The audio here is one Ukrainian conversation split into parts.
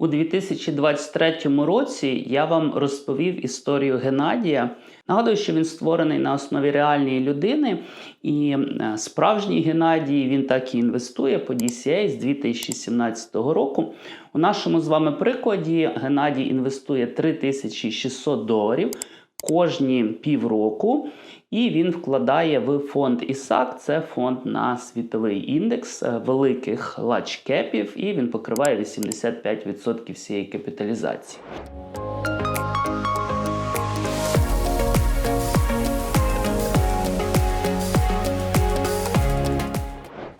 У 2023 році я вам розповів історію Геннадія. Нагадую, що він створений на основі реальної людини, і е, справжній Геннадій він так і інвестує по DCA з 2017 року. У нашому з вами прикладі Геннадій інвестує 3600 доларів кожні півроку, і він вкладає в фонд ІСАК. Це фонд на світовий індекс е, великих лачкепів, і він покриває 85% всієї капіталізації.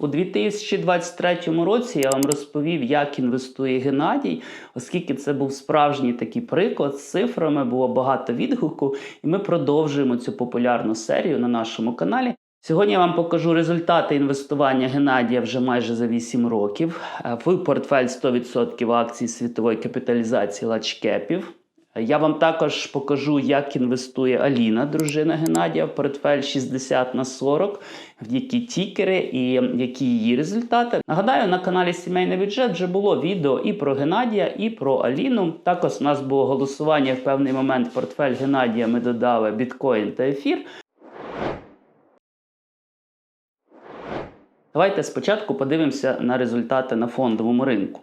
У 2023 році я вам розповів, як інвестує Геннадій, оскільки це був справжній такий приклад з цифрами, було багато відгуку, і ми продовжуємо цю популярну серію на нашому каналі. Сьогодні я вам покажу результати інвестування Геннадія вже майже за 8 років е, в портфель 100% акцій світової капіталізації лачкепів. Я вам також покажу, як інвестує Аліна, дружина Геннадія, в портфель 60 на 40, в які тікери і які її результати. Нагадаю, на каналі Сімейний бюджет вже було відео і про Геннадія, і про Аліну. Також у нас було голосування в певний момент портфель Геннадія. Ми додали біткоін та ефір. Давайте спочатку подивимося на результати на фондовому ринку.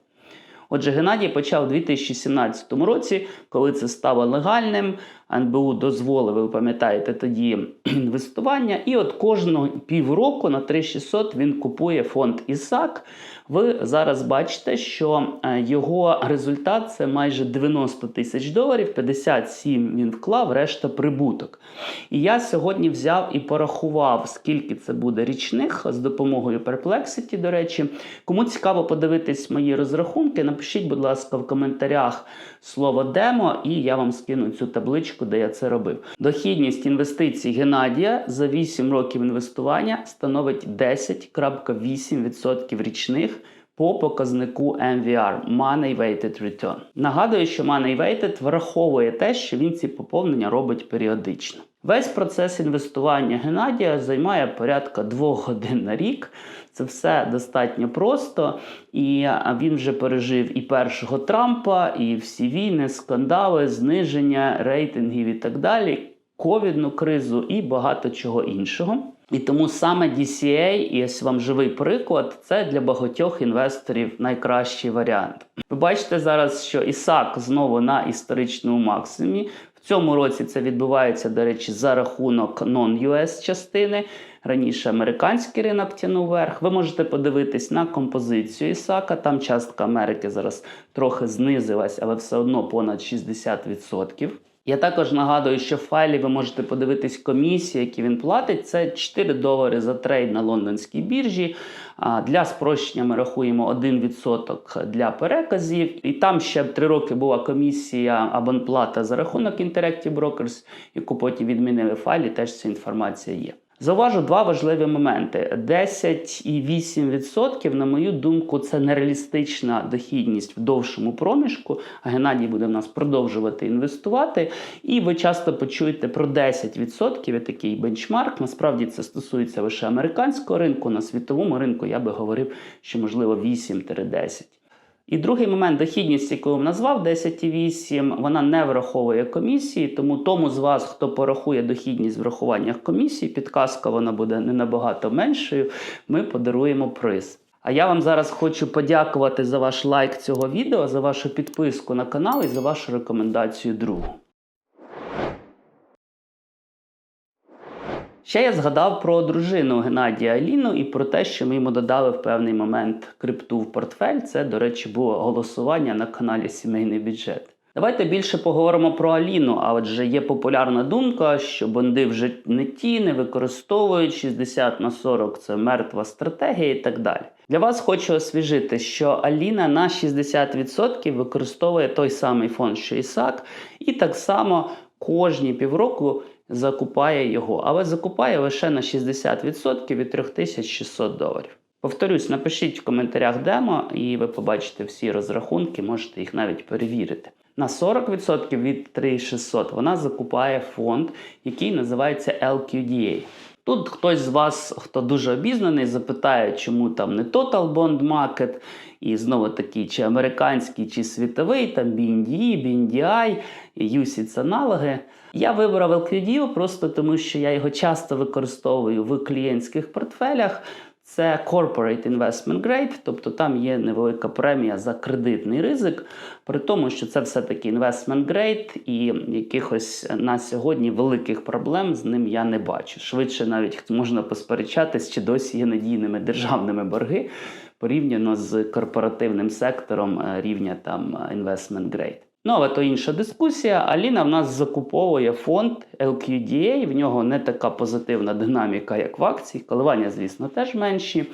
Отже, Геннадій почав у 2017 році, коли це стало легальним. НБУ дозволив, ви пам'ятаєте, тоді інвестування. І от кожного півроку на 3600 він купує фонд ІСАК. Ви зараз бачите, що е, його результат це майже 90 тисяч доларів, 57 він вклав, решта прибуток. І я сьогодні взяв і порахував, скільки це буде річних з допомогою Perplexity, до речі. Кому цікаво подивитись мої розрахунки, напишіть, будь ласка, в коментарях слово демо, і я вам скину цю табличку, де я це робив. Дохідність інвестицій Геннадія за 8 років інвестування становить 10,8% річних. По показнику MVR Money Weighted Return. Нагадую, що Money Weighted враховує те, що він ці поповнення робить періодично. Весь процес інвестування Геннадія займає порядка двох годин на рік. Це все достатньо просто, і він вже пережив і першого Трампа, і всі війни, скандали, зниження рейтингів і так далі, ковідну кризу і багато чого іншого. І тому саме DCA, і ось вам живий приклад, це для багатьох інвесторів найкращий варіант. Ви бачите зараз, що ІСАК знову на історичному максимумі. Цьому році це відбувається, до речі, за рахунок non-US частини. Раніше американський ринок тянув вверх. Ви можете подивитись на композицію Ісака. Там частка Америки зараз трохи знизилась, але все одно понад 60%. Я також нагадую, що в файлі ви можете подивитись комісії, які він платить. Це 4 долари за трейд на лондонській біржі. Для спрощення ми рахуємо 1% для переказів. І там ще 3 роки була комісія абонплата за рахунок Interactive Brokers, яку потім відмінили в файлі. Теж ця інформація є. Зауважу два важливі моменти: 10,8%, на мою думку, це нереалістична дохідність в довшому проміжку. Геннадій буде в нас продовжувати інвестувати. І ви часто почуєте про 10% і такий бенчмарк. Насправді це стосується лише американського ринку. На світовому ринку я би говорив, що можливо 8-10%. І другий момент дохідність, яку я вам назвав 10,8, вона не враховує комісії, тому тому з вас, хто порахує дохідність в врахуваннях комісії, підказка вона буде не набагато меншою. Ми подаруємо приз. А я вам зараз хочу подякувати за ваш лайк цього відео, за вашу підписку на канал і за вашу рекомендацію другу. Ще я згадав про дружину Геннадія Аліну і про те, що ми йому додали в певний момент крипту в портфель. Це, до речі, було голосування на каналі Сімейний бюджет. Давайте більше поговоримо про Аліну. А отже, є популярна думка, що бонди вже не ті, не використовують 60 на 40 це мертва стратегія і так далі. Для вас хочу освіжити, що Аліна на 60% використовує той самий фонд, що ІСАК, і так само кожні півроку закупає його, але закупає лише на 60% від 3600 доларів. Повторюсь, напишіть в коментарях демо, і ви побачите всі розрахунки, можете їх навіть перевірити. На 40% від 3600 вона закупає фонд, який називається LQDA. Тут хтось з вас, хто дуже обізнаний, запитає, чому там не Total Bond Market і знову таки, чи американський, чи світовий, там BNDE, BNDI, UCITS аналоги. Я вибрав LQDO просто тому, що я його часто використовую в клієнтських портфелях. Це Corporate Investment Grade, тобто там є невелика премія за кредитний ризик, при тому, що це все-таки Investment Grade і якихось на сьогодні великих проблем з ним я не бачу. Швидше навіть можна посперечатись, чи досі є надійними державними борги порівняно з корпоративним сектором е, рівня там е, Investment Grade. Ну, але то інша дискусія. Аліна в нас закуповує фонд LQDA, в нього не така позитивна динаміка, як в акції. Коливання, звісно, теж менші.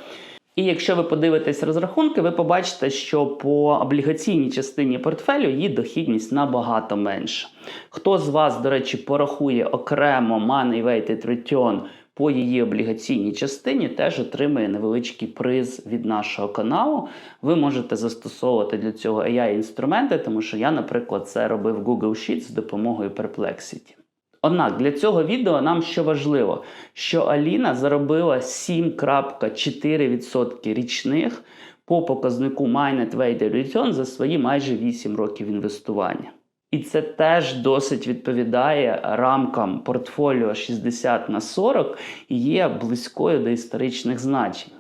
І якщо ви подивитесь розрахунки, ви побачите, що по облігаційній частині портфелю її дохідність набагато менша. Хто з вас, до речі, порахує окремо Money Weighted Return по її облігаційній частині, теж отримує невеличкий приз від нашого каналу. Ви можете застосовувати для цього AI-інструменти, тому що я, наприклад, це робив Google Sheets з допомогою Perplexity. Однак для цього відео нам що важливо, що Аліна заробила 7,4% річних по показнику Mined Weighted Return за свої майже 8 років інвестування. І це теж досить відповідає рамкам портфоліо 60 на 40 і є близькою до історичних значень.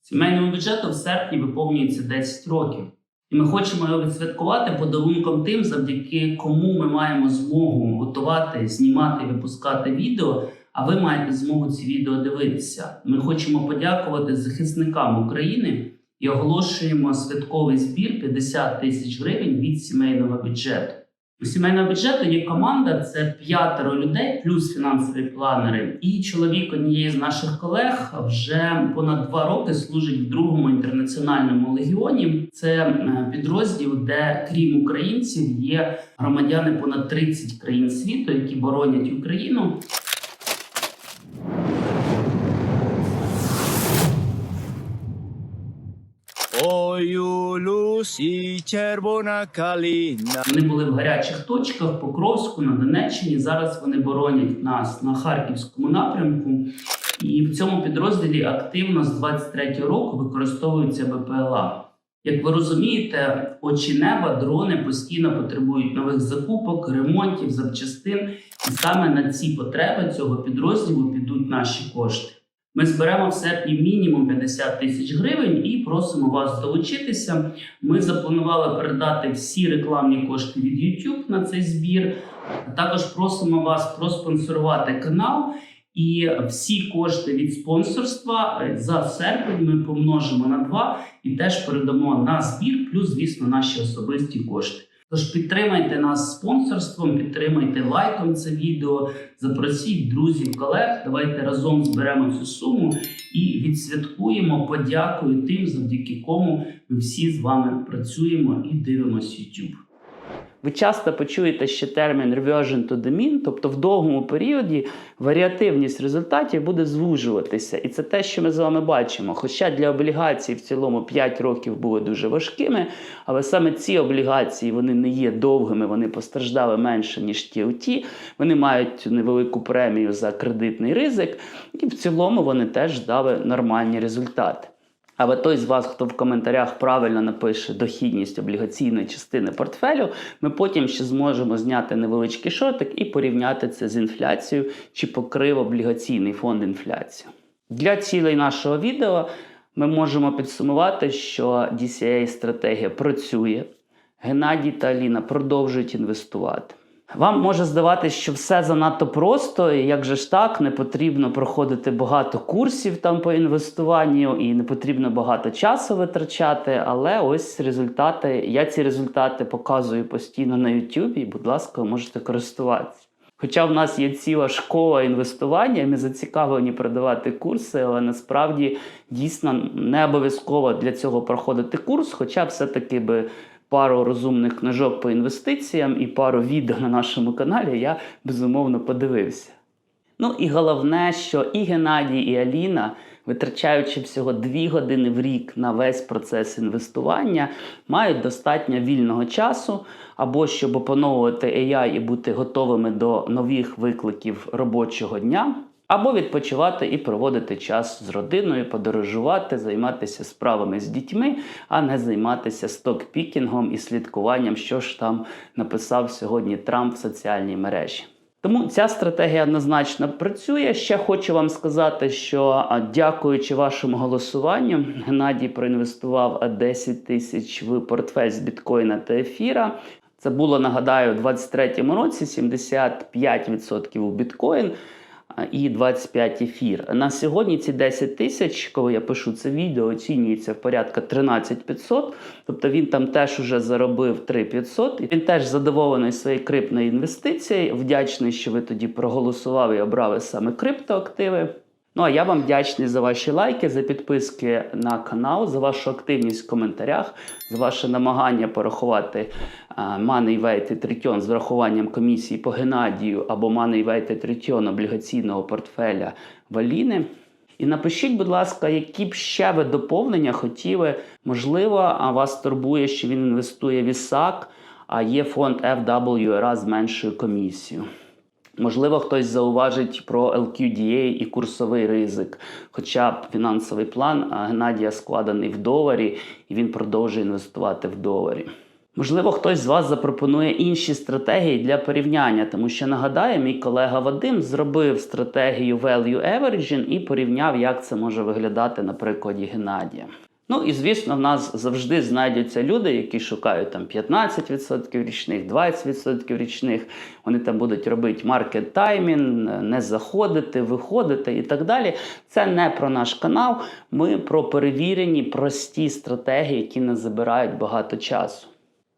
Сімейному бюджету в серпні виповнюється 10 років. І ми хочемо його відсвяткувати подарунком тим, завдяки кому ми маємо змогу готувати, знімати випускати відео. А ви маєте змогу ці відео дивитися. Ми хочемо подякувати захисникам України і оголошуємо святковий збір 50 тисяч гривень від сімейного бюджету. У сімейного бюджету є команда, це п'ятеро людей, плюс фінансові планери. І чоловік однієї з наших колег вже понад два роки служить в другому інтернаціональному легіоні. Це е, підрозділ, де крім українців є громадяни понад 30 країн світу, які боронять Україну. У Лусі червона калина. Вони були в гарячих точках Покровську на Донеччині. Зараз вони боронять нас на харківському напрямку. І в цьому підрозділі активно з 23-го року використовуються БПЛА. Як ви розумієте, очі неба, дрони постійно потребують нових закупок, ремонтів, запчастин, і саме на ці потреби цього підрозділу підуть наші кошти. Ми зберемо в серпні мінімум 50 тисяч гривень і просимо вас долучитися. Ми запланували передати всі рекламні кошти від YouTube на цей збір. Також просимо вас проспонсорувати канал. І всі кошти від спонсорства е, за серпень ми помножимо на 2 і теж передамо на збір, плюс, звісно, наші особисті кошти. Тож підтримайте нас спонсорством, підтримайте лайком це відео, запросіть друзів, колег. Давайте разом зберемо цю суму і відсвяткуємо подякою тим, завдяки кому ми всі з вами працюємо і дивимося YouTube. Ви часто почуєте ще термін reversion to the mean, тобто в довгому періоді варіативність результатів буде звужуватися. І це те, що ми з вами бачимо. Хоча для облігацій в цілому 5 років були дуже важкими, але саме ці облігації вони не є довгими, вони постраждали менше, ніж TOT, Вони мають невелику премію за кредитний ризик, і в цілому вони теж дали нормальні результати. Але той з вас, хто в коментарях правильно напише дохідність облігаційної частини портфелю, ми потім ще зможемо зняти невеличкий шортик і порівняти це з інфляцією, чи покрив облігаційний фонд інфляцію. Для цілей нашого відео ми можемо підсумувати, що DCA стратегія працює. Геннадій та Аліна продовжують інвестувати. Вам може здаватися, що все занадто просто, і як же ж так, не потрібно проходити багато курсів там по інвестуванню і не потрібно багато часу витрачати. Але ось результати. Я ці результати показую постійно на YouTube, і, будь ласка, можете користуватися. Хоча в нас є ціла школа інвестування, ми зацікавлені продавати курси, але насправді дійсно не обов'язково для цього проходити курс, хоча все-таки би пару розумних книжок по інвестиціям і пару відео на нашому каналі я безумовно подивився. Ну і головне, що і Геннадій, і Аліна, витрачаючи всього 2 години в рік на весь процес інвестування, мають достатньо вільного часу або щоб опановувати AI і бути готовими до нових викликів робочого дня. Або відпочивати і проводити час з родиною, подорожувати, займатися справами з дітьми, а не займатися стокпікінгом і слідкуванням, що ж там написав сьогодні Трамп в соціальній мережі. Тому ця стратегія однозначно працює. Ще хочу вам сказати, що дякуючи вашому голосуванню, Геннадій проінвестував а, 10 тисяч в портфель з біткоїна та ефіра. Це було, нагадаю, у 2023 році 75% у біткоін і 25 ефір. На сьогодні ці 10 тисяч, коли я пишу це відео, оцінюється в порядка 13 500. Тобто він там теж уже заробив 3 500. І Він теж задоволений своєю криптною інвестицією. Вдячний, що ви тоді проголосували і обрали саме криптоактиви. Ну а я вам вдячний за ваші лайки, за підписки на канал, за вашу активність в коментарях, за ваше намагання порахувати Weighted Return з врахуванням комісії по Геннадію або Weighted Return облігаційного портфеля Валіни. І напишіть, будь ласка, які б ще ви доповнення хотіли. Можливо, вас турбує, що він інвестує в ІСАК, а є фонд FWRA з меншою комісією. Можливо, хтось зауважить про LQDA і курсовий ризик. Хоча б фінансовий план Геннадія складений в доларі, і він продовжує інвестувати в доларі. Можливо, хтось з вас запропонує інші стратегії для порівняння, тому що нагадаю, мій колега Вадим зробив стратегію Value Averaging і порівняв, як це може виглядати на прикладі Геннадія. Ну і звісно, в нас завжди знайдуться люди, які шукають там 15% річних, 20% річних. Вони там будуть робити маркет таймінг, не заходити, виходити і так далі. Це не про наш канал. Ми про перевірені прості стратегії, які не забирають багато часу.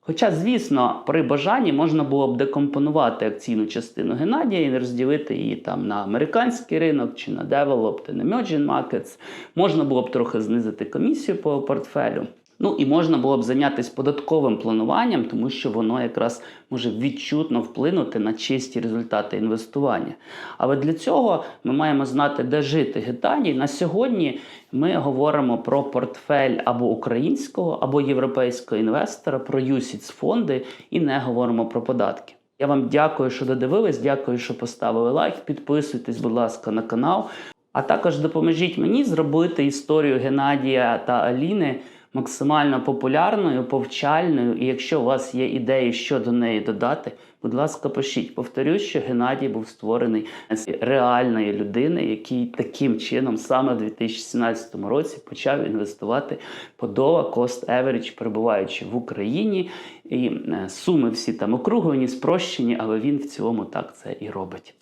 Хоча, звісно, при бажанні можна було б декомпонувати акційну частину Геннадія і розділити її там на американський ринок чи на developed на emerging markets. Можна було б трохи знизити комісію по портфелю. Ну і можна було б зайнятися податковим плануванням, тому що воно якраз може відчутно вплинути на чисті результати інвестування. Але для цього ми маємо знати, де жити Гетаній. На сьогодні ми говоримо про портфель або українського, або європейського інвестора, про UCITS фонди і не говоримо про податки. Я вам дякую, що додивились. Дякую, що поставили лайк. Підписуйтесь, будь ласка, на канал. А також допоможіть мені зробити історію Геннадія та Аліни максимально популярною, повчальною. І якщо у вас є ідеї, що до неї додати, будь ласка, пишіть. Повторюсь, що Геннадій був створений з реальної людини, який таким чином саме в 2017 році почав інвестувати по долар cost average, перебуваючи в Україні. І е, суми всі там округлені, спрощені, але він в цілому так це і робить.